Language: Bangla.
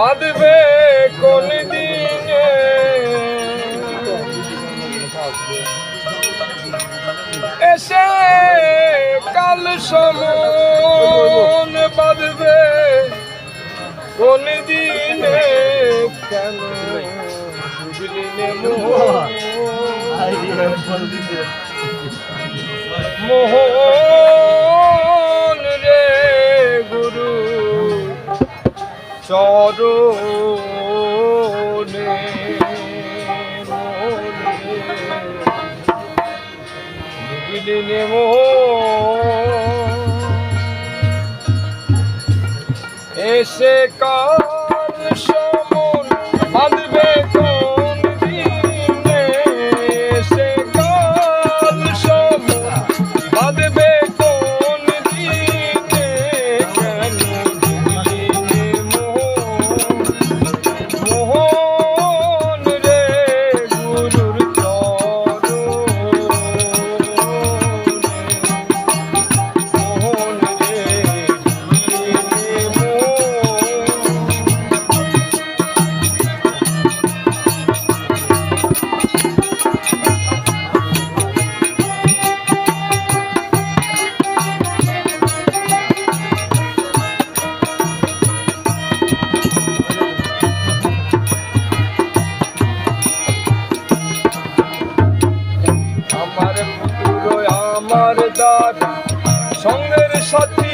বাঁধবে কোন দিনে এসে কাল সমন বাঁধবে কোন দিনে কেন মোহন চরণে বিলিনে মো এসে কর আমার পুতুর আমার দাদা। সঙ্গের সাথী